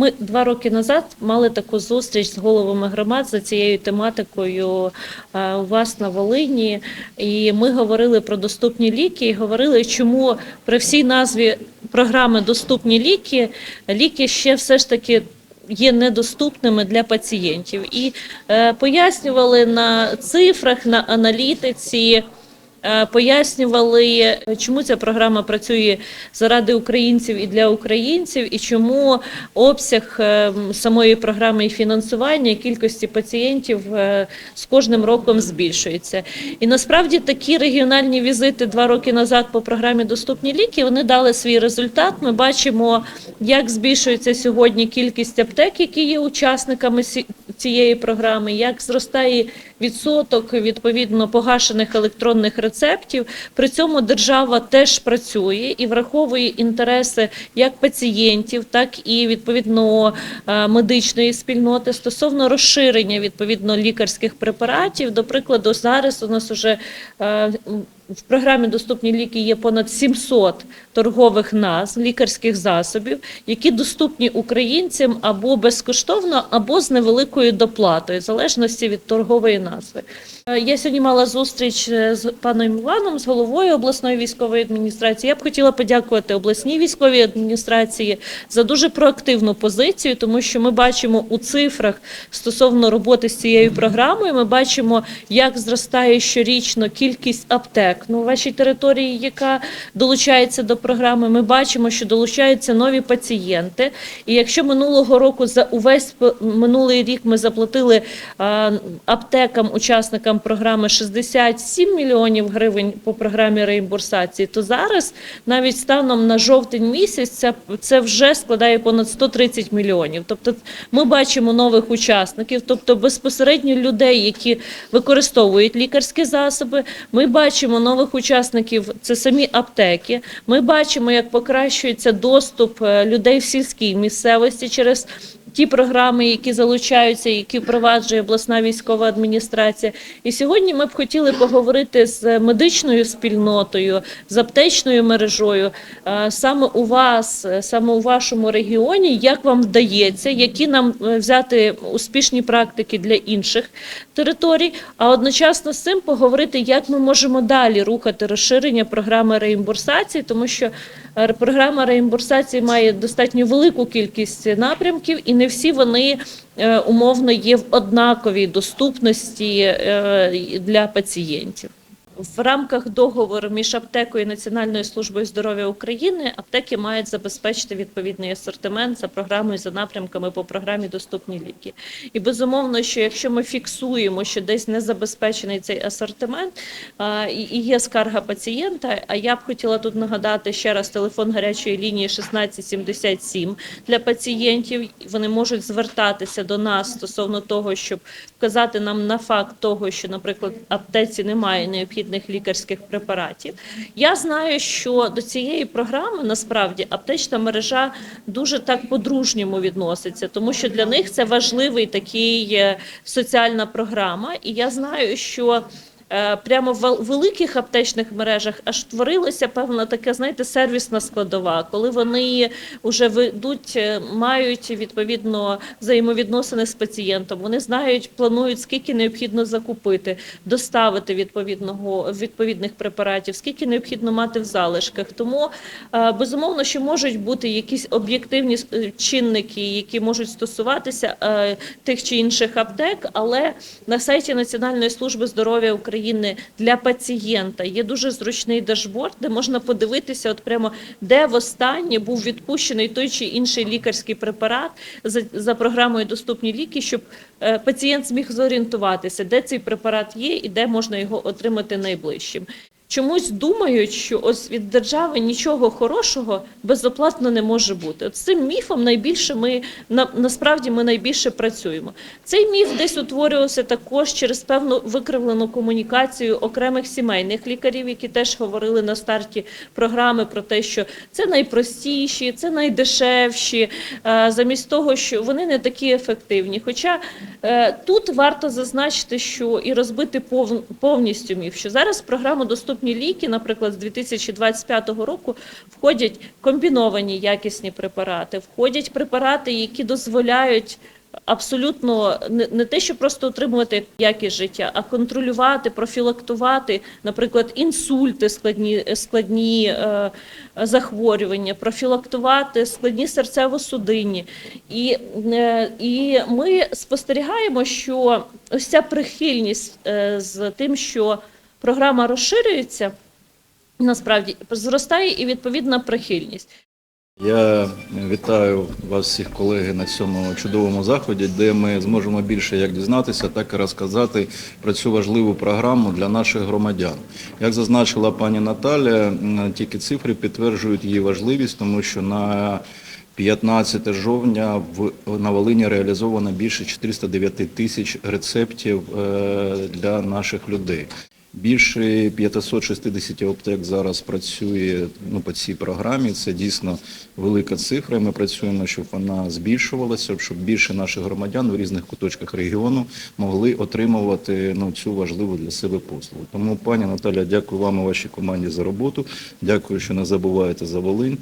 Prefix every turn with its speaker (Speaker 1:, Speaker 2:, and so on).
Speaker 1: Ми два роки назад мали таку зустріч з головами громад за цією тематикою е, у вас на Волині. І ми говорили про доступні ліки і говорили, чому при всій назві програми Доступні ліки ліки ще все ж таки. Є недоступними для пацієнтів і е, пояснювали на цифрах, на аналітиці, пояснювали, чому ця програма працює заради українців і для українців, і чому обсяг е, самої програми і фінансування і кількості пацієнтів е, з кожним роком збільшується. І насправді такі регіональні візити два роки назад по програмі Доступні ліки вони дали свій результат. Ми бачимо, як збільшується сьогодні кількість аптек, які є учасниками цієї програми, як зростає відсоток відповідно погашених електронних рецептів. При цьому держава теж працює і враховує інтереси як пацієнтів, так і відповідно е, медичної спільноти стосовно розширення відповідно лікарських препаратів. До прикладу, зараз у нас уже е, в програмі Доступні ліки є понад 700 торгових назв лікарських засобів, які доступні українцям або безкоштовно, або з невеликою доплатою, в залежності від торгової назви. Е, Я сьогодні мала зустріч е, з паном Іваном, з головою обласної військової адміністрації. Я б хотіла подякувати обласній військовій адміністрації за дуже проактивну позицію, тому що ми бачимо у цифрах стосовно роботи з цією програмою. Ми бачимо, як зростає щорічно кількість аптек. Ну, у вашій території, яка долучається до програми, ми бачимо, що долучаються нові пацієнти. І якщо минулого року за увесь минулий рік ми заплатили аптекам, учасникам програми 67 мільйонів гривень по програмі реімбурсації, то зараз навіть станом на жовтень місяць це, це вже складає понад 130 мільйонів. Тобто ми бачимо нових учасників, тобто безпосередньо людей, які використовують лікарські засоби. Ми бачимо нових учасників, це самі аптеки. Ми бачимо, як покращується доступ е, людей в сільській місцевості через ті програми, які залучаються, які впроваджує обласна військова адміністрація. І сьогодні ми б хотіли поговорити з медичною спільнотою, з аптечною мережою, е, саме у вас, е, саме у вашому регіоні, як вам вдається, які нам е, взяти успішні практики для інших територій, а одночасно з цим поговорити, як ми можемо далі рухати розширення програми реімбурсації, тому що програма реімбурсації має достатньо велику кількість напрямків, і не всі вони е, умовно є в однаковій доступності е, для пацієнтів. В рамках договору між аптекою і Національною службою здоров'я України аптеки мають забезпечити відповідний асортимент за програмою, за напрямками по програмі Доступні ліки. І безумовно, що якщо ми фіксуємо, що десь не забезпечений цей асортимент і є скарга пацієнта. А я б хотіла тут нагадати ще раз телефон гарячої лінії 1677 для пацієнтів. Вони можуть звертатися до нас стосовно того, щоб вказати нам на факт того, що, наприклад, аптеці немає необхідних лікарських препаратів. Я знаю, що до цієї програми насправді аптечна мережа дуже так по-дружньому відноситься, тому що для них це важливий такий е, соціальна програма. І я знаю, що прямо в вел- великих аптечних мережах аж творилася певна така, знаєте, сервісна складова, коли вони вже ведуть, е, мають відповідно взаємовідносини з пацієнтом. Вони знають, планують, скільки необхідно закупити, доставити відповідного відповідних препаратів, скільки необхідно мати в залишках. Тому е, безумовно, що можуть бути якісь об'єктивні е, чинники, які можуть стосуватися е, тих чи інших аптек, але на сайті Національної служби здоров'я України для пацієнта є дуже зручний дашборд, де можна подивитися, от прямо де востаннє був відпущений той чи інший лікарський препарат за, за програмою Доступні ліки, щоб е, пацієнт зміг зорієнтуватися, де цей препарат є і де можна його отримати найближчим. Чомусь думають, що ось від держави нічого хорошого безоплатно не може бути. От цим міфом найбільше ми на, насправді ми найбільше працюємо. Цей міф десь утворювався також через певну викривлену комунікацію окремих сімейних лікарів, які теж говорили на старті програми про те, що це найпростіші, це найдешевші, е, замість того, що вони не такі ефективні. Хоча е, тут варто зазначити, що і розбити пов- повністю міф, що зараз програму доступні доступні ліки, наприклад, з 2025 року входять комбіновані якісні препарати, входять препарати, які дозволяють. Абсолютно не, те, що просто отримувати якість життя, а контролювати, профілактувати, наприклад, інсульти, складні, складні е, захворювання, профілактувати складні серцево-судинні. І, е, і ми спостерігаємо, що ось ця прихильність е, з тим, що програма розширюється, насправді зростає і відповідна прихильність.
Speaker 2: Я вітаю вас всіх колеги на цьому чудовому заході, де ми зможемо більше як дізнатися, так і розказати про цю важливу програму для наших громадян. Як зазначила пані Наталя, тільки цифри підтверджують її важливість, тому що на 15 жовтня на Волині реалізовано більше 409 тисяч рецептів е, для наших людей. Більше 560 аптек зараз працює ну, по цій програмі. Це дійсно велика цифра. Ми працюємо, щоб вона збільшувалася, щоб більше наших громадян в різних куточках регіону могли отримувати ну, цю важливу для себе послугу. Тому, пані Наталя, дякую вам і вашій команді за роботу. Дякую, що не забуваєте за Волинь.